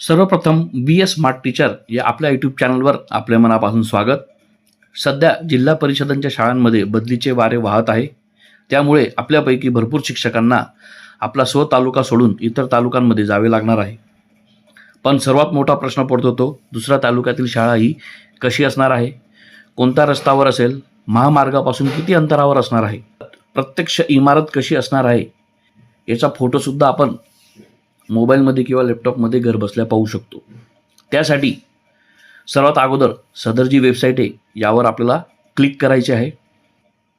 सर्वप्रथम बी S smart teacher या आपल्या यूट्यूब चॅनलवर आपल्या मनापासून स्वागत. सध्या जिल्हा परिषदांच्या शाळांमध्ये बदलीचे वारे वाहत आहे. त्यामुळे आपल्यापैकी भरपूर शिक्षकांना आपला स्व तालुका सोडून इतर तालुक्यांमध्ये जावे लागणार आहे. पण सर्वात मोठा प्रश्न पडतो तो दुसऱ्या तालुक्यातील शाळा ही कशी असणार आहे? कोणत्या रस्त्यावर असेल? महामार्गापासून किती अंतरावर असणार आहे? प्रत्यक्ष इमारत कशी असणार आहे? याचा फोटोसुद्धा आपण मोबाईलमध्ये किंवा लॅपटॉपमध्ये घरबसल्या पाहू शकतो. त्यासाठी सर्वात अगोदर सदर जी वेबसाईट आहे यावर आपल्याला क्लिक करायचे आहे.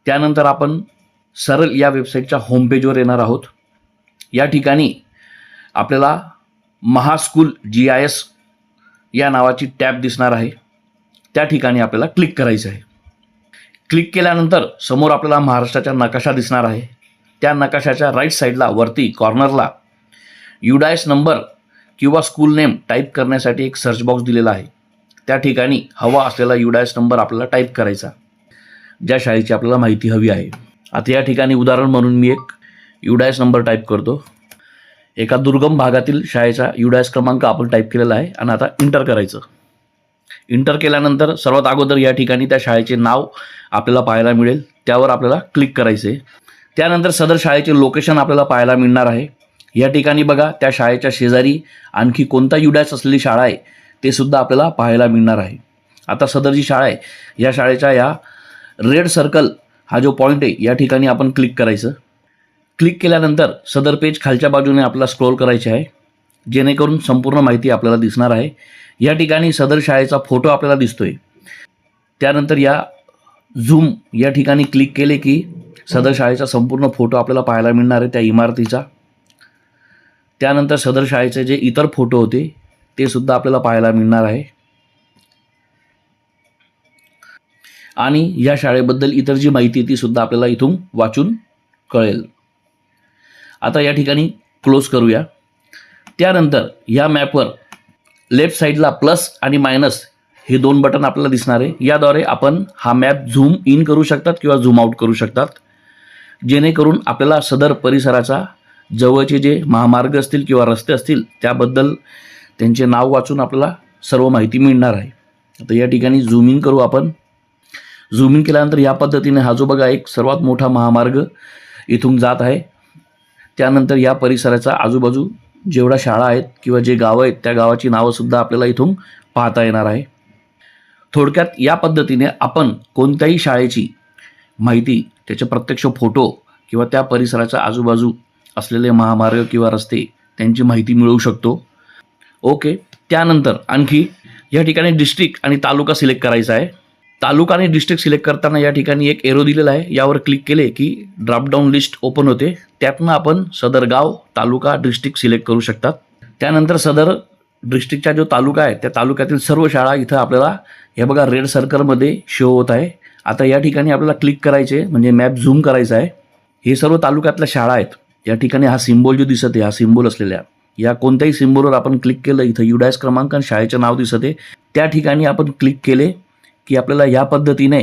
त्यानंतर आपण सरळ या वेबसाईटच्या होमपेजवर येणार आहोत. या ठिकाणी आपल्याला महास्कूल जी आय एस या नावाची टॅब दिसणार आहे. त्या ठिकाणी आपल्याला क्लिक करायचं आहे. क्लिक केल्यानंतर समोर आपल्याला महाराष्ट्राचा नकाशा दिसणार आहे. त्या नकाशाच्या राईट साईडला वरती कॉर्नरला युडायस नंबर किंवा स्कूल नेम टाईप करण्यासाठी एक सर्च बॉक्स दिलेला आहे. त्या ठिकाणी हवा असलेला युडायस नंबर आपल्याला टाईप करायचा ज्या शाळेची आपल्याला माहिती हवी आहे. आता या ठिकाणी उदाहरण म्हणून मी एक युडायस नंबर टाईप करतो. एका दुर्गम भागातील शाळेचा युडायस क्रमांक आपण टाईप केलेला आहे आणि आता इंटर करायचं. इंटर केल्यानंतर सर्वात अगोदर या ठिकाणी त्या शाळेचे नाव आपल्याला पाहायला मिळेल. त्यावर आपल्याला क्लिक करायचे त्यानंतर सदर शाळेचे लोकेशन आपल्याला पाहायला मिळणार आहे. या ठिकाणी बघा त्या शाळेच्या शेजारी आणखी कोणता युडॅस असलेली शाळा आहे ते सुद्धा आपल्याला पाहायला मिळणार आहे. आता सदर जी शाळा आहे या शाळेच्या या रेड सर्कल हा जो पॉईंट आहे या ठिकाणी आपण क्लिक करायचं. क्लिक केल्यानंतर सदर पेज खालच्या बाजूने आपल्याला स्क्रोल करायचे आहे जेणेकरून संपूर्ण माहिती आपल्याला दिसणार आहे. या ठिकाणी सदर शाळेचा फोटो आपल्याला दिसतोय. त्यानंतर या झूम या ठिकाणी क्लिक केले की सदर शाळेचा संपूर्ण फोटो आपल्याला पाहायला मिळणार आहे त्या इमारतीचा. त्यानंतर सदर शाळेचे जे इतर फोटो होते ते सुद्धा आपल्याला पाहायला मिळणार आहे. आणि या शाळेबद्दल इतर जी माहिती ती सुद्धा आपल्याला इथून वाचून कळेल. आता या ठिकाणी क्लोज करूया. त्यानंतर या मॅपवर लेफ्ट साईडला प्लस आणि मायनस हे दोन बटन आपल्याला दिसणार आहे. याद्वारे आपण हा मॅप झूम इन करू शकतात किंवा झूम आउट करू शकतात. जेणेकरून आपल्याला सदर परिसराचा जवळचे जे महामार्ग असतील किंवा रस्ते असतील त्याबद्दल त्यांचे नाव वाचून आपल्याला सर्व माहिती मिळणार आहे. आता या ठिकाणी झूम इन करू आपण. झूम इन केल्यानंतर या पद्धतीने हा जो बघा एक सर्वात मोठा महामार्ग इथून जात आहे. त्यानंतर या परिसराचा आजूबाजू जेवढ्या शाळा आहेत किंवा जे गावं आहेत त्या गावाची नावंसुद्धा आपल्याला इथून पाहता येणार आहे. थोडक्यात या पद्धतीने आपण कोणत्याही शाळेची माहिती त्याचे प्रत्यक्ष फोटो किंवा त्या परिसराच्या आजूबाजू असलेले महामार्ग किंवा रस्ते त्यांची माहिती मिळवू शकतो. ओके त्यानंतर आणखी या ठिकाणी डिस्ट्रिक्ट आणि तालुका सिलेक्ट करायचा आहे. तालुका आणि डिस्ट्रिक्ट सिलेक्ट करताना या ठिकाणी एक एरो दिलेला आहे. यावर क्लिक केले की ड्रॉपडाऊन लिस्ट ओपन होते. त्यातनं आपण सदर गाव तालुका डिस्ट्रिक्ट सिलेक्ट करू शकतात. त्यानंतर सदर डिस्ट्रिक्टचा जो तालुका आहे त्या तालुक्यातील सर्व शाळा इथं आपल्याला हे बघा रेड सर्कलमध्ये शो होत आहे. आता या ठिकाणी आपल्याला क्लिक करायचे म्हणजे मॅप झूम करायचा आहे. हे सर्व तालुक्यातल्या शाळा आहेत. या ठिकाणी हा सिम्बॉल जो दिसत आहे हा सिम्बॉल असलेल्या या कोणत्याही सिम्बॉलवर आपण क्लिक केलं इथं युडायस क्रमांक आणि शाळेचं नाव दिसत आहे. त्या ठिकाणी आपण क्लिक केले की आपल्याला या पद्धतीने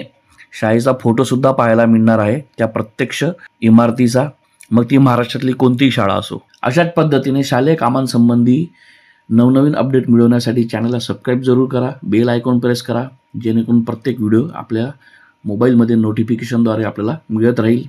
शाळेचा फोटोसुद्धा पाहायला मिळणार आहे त्या प्रत्यक्ष इमारतीचा. मग ती महाराष्ट्रातली कोणतीही शाळा असो अशाच पद्धतीने शालेय कामांसंबंधी नवनवीन अपडेट मिळवण्यासाठी चॅनलला सबस्क्राईब जरूर करा बेल आयकॉन प्रेस करा जेणेकरून प्रत्येक व्हिडिओ आपल्या मोबाईलमध्ये नोटिफिकेशनद्वारे आपल्याला मिळत राहील.